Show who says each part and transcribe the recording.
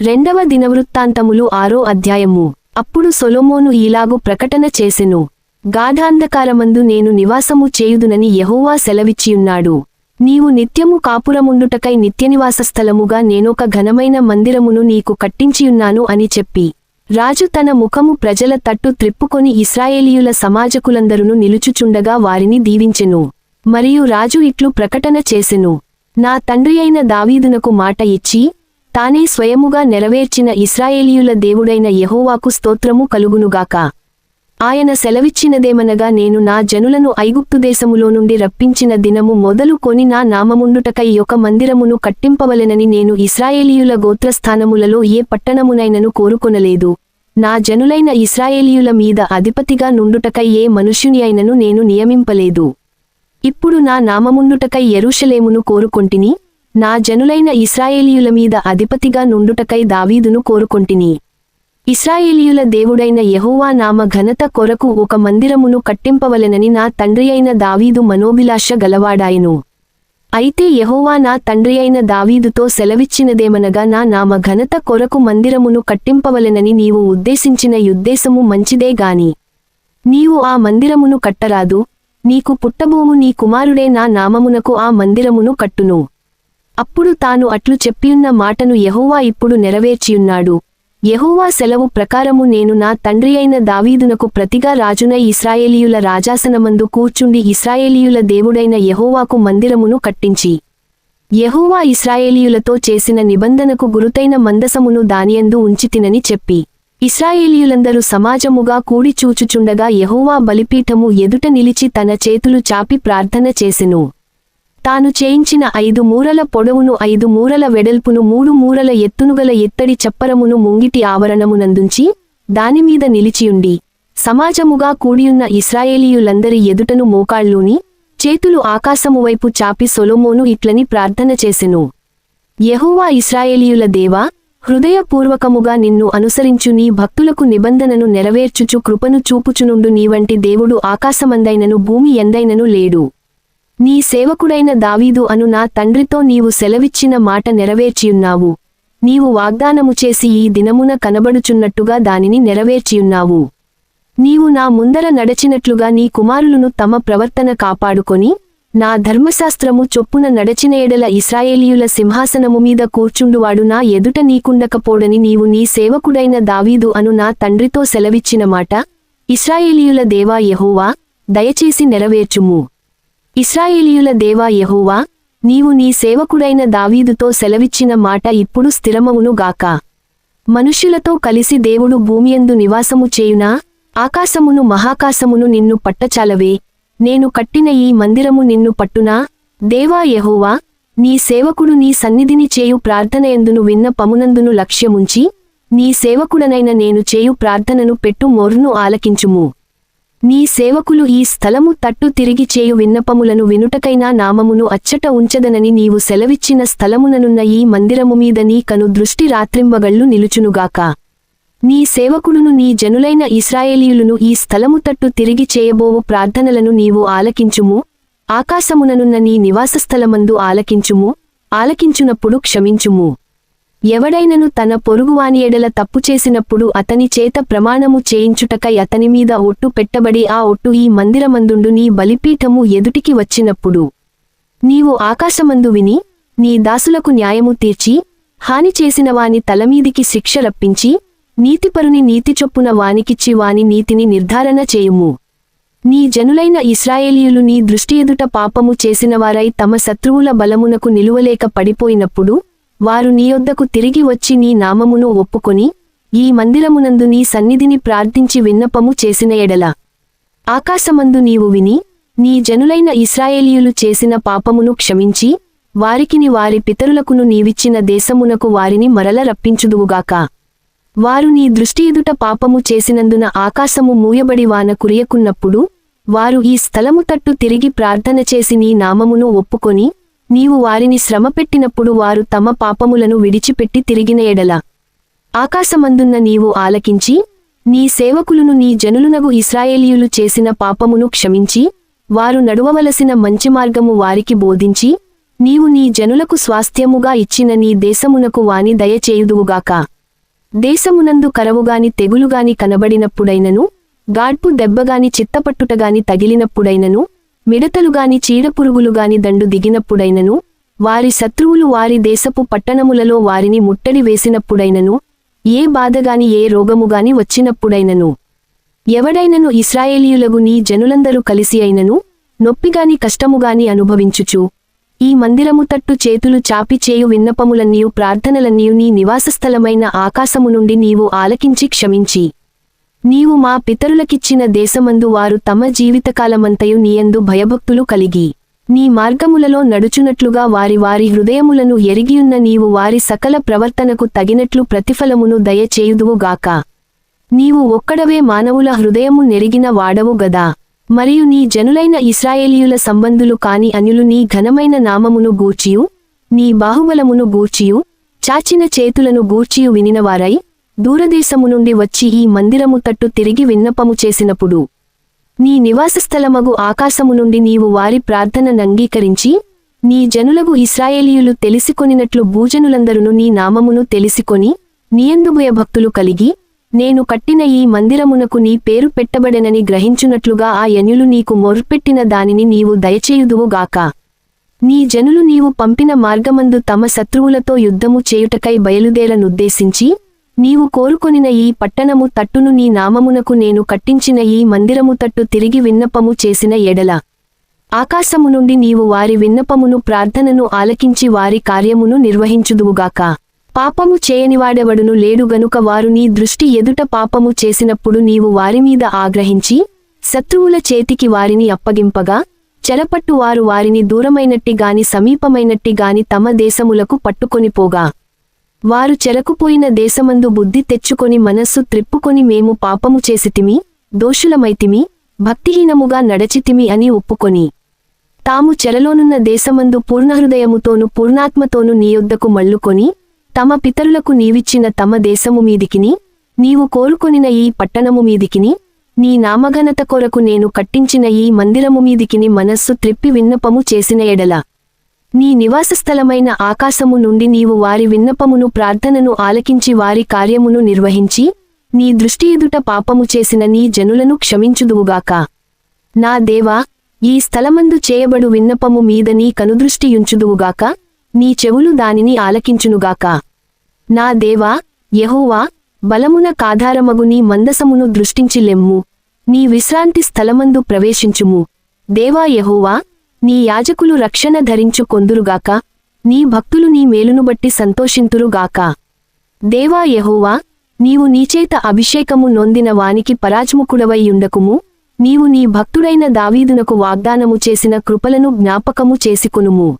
Speaker 1: రెండవ దినవృత్తాంతములు ఆరో అధ్యాయము. అప్పుడు సొలోమోను ఈలాగు ప్రకటన చేసెను. గాఢాంధకారమందు నేను నివాసము చేయుదునని యహోవా సెలవిచ్చియున్నాడు. నీవు నిత్యము కాపురముండుటకై నిత్యనివాస స్థలముగా నేనొక ఘనమైన మందిరమును నీకు కట్టించియున్నాను అని చెప్పి రాజు తన ముఖము ప్రజల తట్టు త్రిప్పుకొని ఇస్రాయేలీయుల సమాజకులందరును నిలుచుచుండగా వారిని దీవించెను. మరియు రాజు ఇట్లు ప్రకటన చేసెను. నా తండ్రియైన దావీదునకు మాట ఇచ్చి తానే స్వయముగా నెరవేర్చిన ఇస్రాయేలీయుల దేవుడైన యహోవాకు స్తోత్రము కలుగునుగాక. ఆయన సెలవిచ్చినదేమనగా నేను నా జనులను ఐగుప్తుదేశములో నుండి రప్పించిన దినము మొదలు కొని నా నామముండుటకై ఒక మందిరమును కట్టింపవలెనని నేను ఇస్రాయేలీయుల గోత్రస్థానములలో ఏ పట్టణమునైనను కోరుకొనలేదు. నా జనులైన ఇస్రాయేలీయుల మీద అధిపతిగా నుండుటకై ఏ మనుష్యుని అయినను నేను నియమింపలేదు. ఇప్పుడు నా నామముండుటకై ఎరుషలేమును కోరుకొంటిని నా జనులైన ఇస్రాయేలీయుల మీద అధిపతిగా నుండుటకై దావీదును కోరుకొంటిని. ఇస్రాయేలీయుల దేవుడైన యహోవా నామ ఘనత కొరకు ఒక మందిరమును కట్టింపవలెనని నా తండ్రియైన దావీదు మనోభిలాష గలవాడాయను. అయితే యహోవా నా తండ్రియైన దావీదుతో సెలవిచ్చినదేమనగా నా నామ ఘనత కొరకు మందిరమును కట్టింపవలెనని నీవు ఉద్దేశించిన యుద్దేశము మంచిదే గాని. నీవు ఆ మందిరమును కట్టరాదు నీకు పుట్టబోము నీ కుమారుడే నా నామమునకు ఆ మందిరమును కట్టును. అప్పుడు తాను అట్లు చెప్పియున్న మాటను యహోవా ఇప్పుడు నెరవేర్చియున్నాడు. యహోవా సెలవు ప్రకారము నేను నా తండ్రి అయిన దావీదునకు ప్రతిగా రాజునై ఇస్రాయేలీయుల రాజాసనమందు కూర్చుండి ఇస్రాయేలీయుల దేవుడైన యహోవాకు మందిరమును కట్టించి. యెహోవా ఇస్రాయేలీయులతో చేసిన నిబంధనకు గురుతైన మందసమును దానియందు ఉంచితినని చెప్పి. ఇస్రాయేలీయులందరూ సమాజముగా కూడి చూచుచుండగా బలిపీఠము ఎదుట నిలిచి తన చేతులు చాపి ప్రార్థన చేసెను. తాను చేయించిన ఐదు మూరల పొడవును ఐదు మూరల వెడల్పును మూడు మూరల ఎత్తునుగల ఎత్తడి చప్పరమును ముంగిటి ఆవరణమునందుంచి దానిమీద నిలిచియుండి సమాజముగా కూడియున్న ఇస్రాయేలీయులందరి ఎదుటను మోకాళ్ళూని చేతులు ఆకాశము వైపు చాపి సొలోమోను ఇట్లని ప్రార్థన చేసెను. యెహోవా ఇస్రాయేలీయుల దేవా హృదయపూర్వకముగా నిన్ను అనుసరించు నీ భక్తులకు నిబంధనను నెరవేర్చుచు కృపను చూపుచునుండు నీవంటి దేవుడు ఆకాశమందైనను భూమి ఎందైనను లేడు. నీ సేవకుడైన దావీదు అను నా తండ్రితో నీవు సెలవిచ్చిన మాట నెరవేర్చియున్నావు. నీవు వాగ్దానము చేసి ఈ దినమున కనబడుచున్నట్టుగా దానిని నెరవేర్చియున్నావు. నీవు నా ముందర నడచినట్లుగా నీ కుమారులను తమ ప్రవర్తన కాపాడుకొని నా ధర్మశాస్త్రము చొప్పున నడచిన ఎడల ఇస్రాయేలీయుల సింహాసనము మీద కూర్చుండువాడు నా ఎదుట నీకుండకపోడని నీవు నీ సేవకుడైన దావీదు అను నా తండ్రితో సెలవిచ్చిన మాట ఇస్రాయేలీయుల దేవా యహోవా దయచేసి నెరవేర్చుము. ఇస్రాయేలీయుల దేవా యహోవా నీవు నీ సేవకుడైన దావీదుతో సెలవిచ్చిన మాట ఇప్పుడు స్థిరమవును గాక. మనుష్యులతో కలిసి దేవుడు భూమియందు నివాసము చేయునా ఆకాశమును మహాకాశమును నిన్ను పట్టచాలవే. నేను కట్టిన ఈ మందిరము నిన్ను పట్టునా దేవా యహోవా నీ సేవకుడు నీ సన్నిధిని చేయు ప్రార్థనయందును విన్న పమునందును లక్ష్యముంచి నీ సేవకుడనైన నేను చేయు ప్రార్థనను పెట్టు మొర్ను ఆలకించుము. నీ సేవకులు ఈ స్థలము తట్టు తిరిగి చేయు విన్నపములను వినుటకైనా నామమును అచ్చట ఉంచదనని నీవు సెలవిచ్చిన స్థలముననున్న ఈ మందిరము మీద నీ కను దృష్టి రాత్రింబగళ్ళు నిలుచునుగాక. నీ సేవకుడును నీ జనులైన ఇస్రాయేలీయులను ఈ స్థలము తట్టు తిరిగి చేయబోవు ప్రార్థనలను నీవు ఆలకించుము. ఆకాశముననున్న నీ నివాసస్థలమందు ఆలకించుము. ఆలకించునప్పుడు క్షమించుము. ఎవడైనను తన పొరుగువాని ఎడల తప్పు చేసినప్పుడు అతని చేత ప్రమాణము చేయించుటకై అతని మీద ఒట్టు పెట్టబడి ఆ ఒట్టు ఈ మందిరమందుండు నీ బలిపీఠము ఎదుటికి వచ్చినప్పుడు. నీవు ఆకాశమందు విని నీ దాసులకు న్యాయము తీర్చి హాని చేసిన వాని తలమీదికి శిక్ష రప్పించి నీతిపరుని నీతి చొప్పున వానికిచ్చి వాని నీతిని నిర్ధారణ చేయుము. నీ జనులైన ఇస్రాయేలీయులు నీ దృష్టి ఎదుట పాపము చేసినవారై తమ శత్రువుల బలమునకు నిలువలేక పడిపోయినప్పుడు వారు నీయొద్దకు తిరిగి వచ్చి నీ నామమును ఒప్పుకొని ఈ మందిరమునందు నీ సన్నిధిని ప్రార్థించి విన్నపము చేసిన ఎడల. ఆకాశమందు నీవు విని నీ జనులైన ఇస్రాయేలీయులు చేసిన పాపమును క్షమించి వారికిని వారి పితరులకును నీవిచ్చిన దేశమునకు వారిని మరల రప్పించుదువుగాక. వారు నీ దృష్టి ఎదుట పాపము చేసినందున ఆకాశము మూయబడి వాన కురియకున్నప్పుడు వారు ఈ స్థలము తట్టు తిరిగి ప్రార్థన చేసి నీ నామమును ఒప్పుకొని నీవు వారిని శ్రమపెట్టినప్పుడు వారు తమ పాపములను విడిచిపెట్టి తిరిగిన ఎడల. ఆకాశమందున్న నీవు ఆలకించి నీ సేవకులను నీ జనులునగు ఇస్రాయేలీయులు చేసిన పాపమును క్షమించి వారు నడువవలసిన మంచి మార్గము వారికి బోధించి నీవు నీ జనులకు స్వాస్థ్యముగా ఇచ్చిన నీ దేశమునకు వాని దయచేయుదువుగాక. దేశమునందు కరవుగాని తెగులుగాని కనబడినప్పుడైనను గాడ్పు దెబ్బగాని చిత్తపట్టుటగాని తగిలినప్పుడైనను మిడతలుగాని చీడపురుగులుగాని దండు దిగినప్పుడైనను వారి శత్రువులు వారి దేశపు పట్టణములలో వారిని ముట్టడి వేసినప్పుడైనను ఏ బాధగాని ఏ రోగముగాని వచ్చినప్పుడైనను. ఎవడైనను ఇస్రాయేలీయులగు నీ జనులందరూ కలిసి అయినను నొప్పిగాని కష్టముగాని అనుభవించుచు ఈ మందిరము తట్టు చేతులు చాపి చేయు విన్నపములన్నీయు ప్రార్థనలన్నీయు నీ నివాసస్థలమైన ఆకాశము నుండి నీవు ఆలకించి క్షమించి. నీవు మా పితరులకిచ్చిన దేశమందు వారు తమ జీవితకాలమంతయు నీయందు భయభక్తులు కలిగి నీ మార్గములలో నడుచునట్లుగా వారి వారి హృదయములను ఎరిగియున్న నీవు వారి సకల ప్రవర్తనకు తగినట్లు ప్రతిఫలమును దయచేయుదువుగాక నీవు ఒక్కడవే మానవుల హృదయము నెరిగిన వాడవు గదా. మరియు నీ జనులైన ఇస్రాయేలీయుల సంబంధులు కాని అన్యులు నీ ఘనమైన నామమును గూర్చియు నీ బాహుబలమును గూర్చియు చాచిన చేతులను గూర్చియు వినినవారై దూరదేశము నుండి వచ్చి ఈ మందిరము తట్టు తిరిగి విన్నపము చేసినప్పుడు నీ నివాసస్థలమగు ఆకాశము నుండి నీవు వారి ప్రార్థన నంగీకరించి నీ జనులగు ఇస్రాయేలీయులు తెలిసికొనినట్లు భూజనులందరును నీ నామమును తెలిసికొని నీయందు భక్తులు కలిగి నేను కట్టిన ఈ మందిరమునకు నీ పేరు పెట్టబడెనని గ్రహించునట్లుగా ఆ యనులు నీకు మొరుపెట్టిన దానిని నీవు దయచేయుదువుగాక నీ జనులు నీవు పంపిన మార్గమందు తమ శత్రువులతో యుద్ధము చేయుటకై బయలుదేరనుద్దేశించి నీవు కోరుకొనిన ఈ పట్టణము తట్టును నీ నామమునకు నేను కట్టించిన ఈ మందిరము తట్టు తిరిగి విన్నపము చేసిన ఎడల. ఆకాశము నుండి నీవు వారి విన్నపమును ప్రార్థనను ఆలకించి వారి కార్యమును నిర్వహించుదువుగాక. పాపము చేయనివాడెవడును లేడు గనుక వారు నీ దృష్టి ఎదుట పాపము చేసినప్పుడు నీవు వారిమీద ఆగ్రహించి శత్రువుల చేతికి వారిని అప్పగింపగా చెరపట్టు వారు వారిని దూరమైనట్టి గాని సమీపమైనట్టి గాని తమ దేశములకు పట్టుకొనిపోగా. వారు చెరకుపోయిన దేశమందు బుద్ధి తెచ్చుకొని మనస్సు త్రిప్పుకొని మేము పాపము చేసితిమి దోషులమైతిమి భక్తిహీనముగా నడచితిమి అని ఒప్పుకొని. తాము చెరలోనున్న దేశమందు పూర్ణహృదయముతోను పూర్ణాత్మతోను నీయొద్దకు మల్లుకొని తమ పితరులకు నీవిచ్చిన తమ దేశము మీదికిని నీవు కోరుకొనిన ఈ పట్టణము మీదికిని నీ నామఘనత కొరకు నేను కట్టించిన ఈ మందిరము మీదికిని మనస్సు త్రిప్పి విన్నపము చేసిన ఎడల. నీ నివాసస్థలమైన ఆకాశము నుండి నీవు వారి విన్నపమును ప్రార్థనను ఆలకించి వారి కార్యమును నిర్వహించి నీ దృష్టి ఎదుట పాపము చేసిన నీ జనులను క్షమించుదువుగాక. నా దేవా ఈ స్థలమందు చేయబడు విన్నపము మీద నీ కనుదృష్టియుంచుదువుగాక నీ చెవులు దానిని ఆలకించునుగాక. నా దేవా యహోవా బలమున కాధారమగు నీ మందసమును దృష్టించి లెమ్ము. నీ విశ్రాంతి స్థలమందు ప్రవేశించుము. దేవా యహోవా నీ యాజకులు రక్షణ ధరించు కొందురుగాక నీ భక్తులు నీ మేలును బట్టి సంతోషింతురుగాక. దేవా యహోవా నీవు నీచేత అభిషేకము నొందిన వానికి పరాజముకుడవైయుండకుము నీవు నీ భక్తుడైన దావీదునకు వాగ్దానము చేసిన కృపలను జ్ఞాపకము చేసుకునుము.